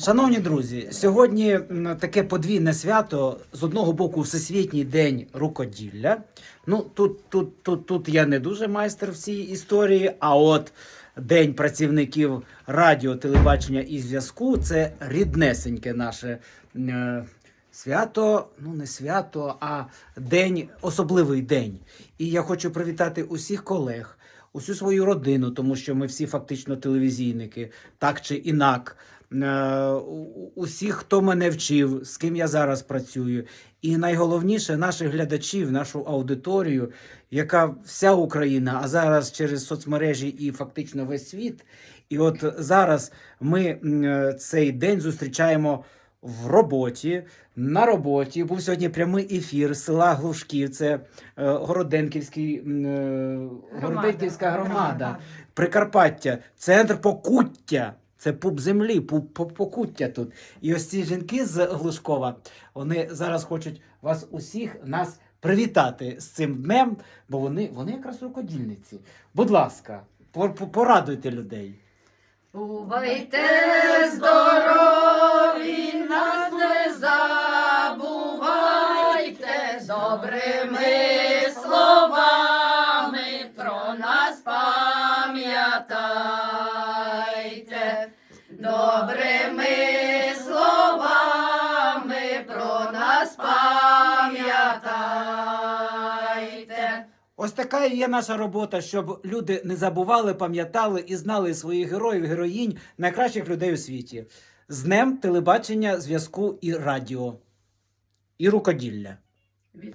Шановні друзі, сьогодні таке подвійне свято. З одного боку, Всесвітній день рукоділля. Ну тут, тут, тут, тут я не дуже майстер в цій історії. А от День працівників радіо, телебачення і зв'язку це ріднесеньке наше е, свято. Ну не свято, а день, особливий день. І я хочу привітати усіх колег. Усю свою родину, тому що ми всі фактично телевізійники, так чи інак. Е, усіх, хто мене вчив, з ким я зараз працюю, і найголовніше наших глядачів, нашу аудиторію, яка вся Україна, а зараз через соцмережі і фактично весь світ. І от зараз ми е, цей день зустрічаємо в роботі. На роботі був сьогодні прямий ефір села Глушків. Це е, Городенківський е, Городенківська громада. Прикарпаття, центр Покуття. Це пуп землі, пуп пуп- покуття тут. І ось ці жінки з Глушкова, вони зараз хочуть вас усіх нас привітати з цим днем, бо вони, вони якраз рукодільниці. Будь ласка, пор- пор- порадуйте людей. Бувайте здорові, добрими словами про нас пам'ятайте, добрими словами про нас пам'ятайте. Ось така і є наша робота, щоб люди не забували, пам'ятали і знали своїх героїв, героїнь, найкращих людей у світі. З днем телебачення, зв'язку і радіо, і рукоділля. Вітаю.